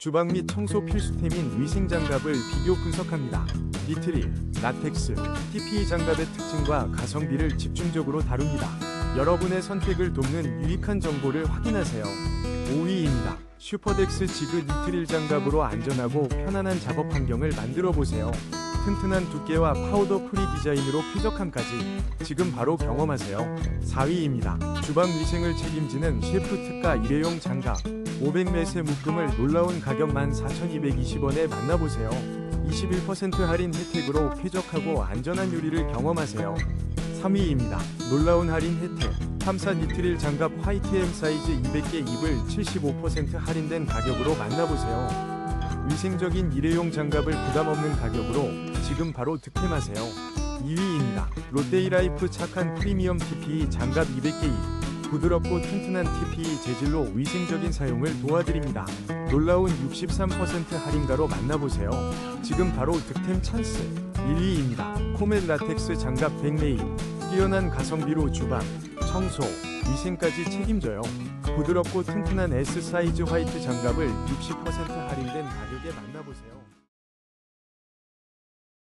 주방 및 청소 필수템인 위생 장갑을 비교 분석합니다. 니트릴, 라텍스, TPE 장갑의 특징과 가성비를 집중적으로 다룹니다. 여러분의 선택을 돕는 유익한 정보를 확인하세요. 5위입니다. 슈퍼덱스 지그 니트릴 장갑으로 안전하고 편안한 작업 환경을 만들어 보세요. 튼튼한 두께와 파우더 프리 디자인으로 쾌적함까지 지금 바로 경험하세요. 4위입니다. 주방 위생을 책임지는 셰프 특가 일회용 장갑 500매세 묶음을 놀라운 가격 14,220원에 만나보세요. 21% 할인 혜택으로 쾌적하고 안전한 요리를 경험하세요. 3위입니다. 놀라운 할인 혜택. 3사 니트릴 장갑 화이트 M 사이즈 200개 입을 75% 할인된 가격으로 만나보세요. 위생적인 일회용 장갑을 부담 없는 가격으로 지금 바로 득템하세요. 2위입니다. 롯데이라이프 착한 프리미엄 TPE 장갑 200개 입. 부드럽고 튼튼한 TPE 재질로 위생적인 사용을 도와드립니다. 놀라운 63% 할인가로 만나보세요. 지금 바로 득템 찬스. 1위입니다. 코멧 라텍스 장갑 100레일. 뛰어난 가성비로 주방, 청소, 위생까지 책임져요. 부드럽고 튼튼한 S 사이즈 화이트 장갑을 60% 할인된 가격에 만나보세요.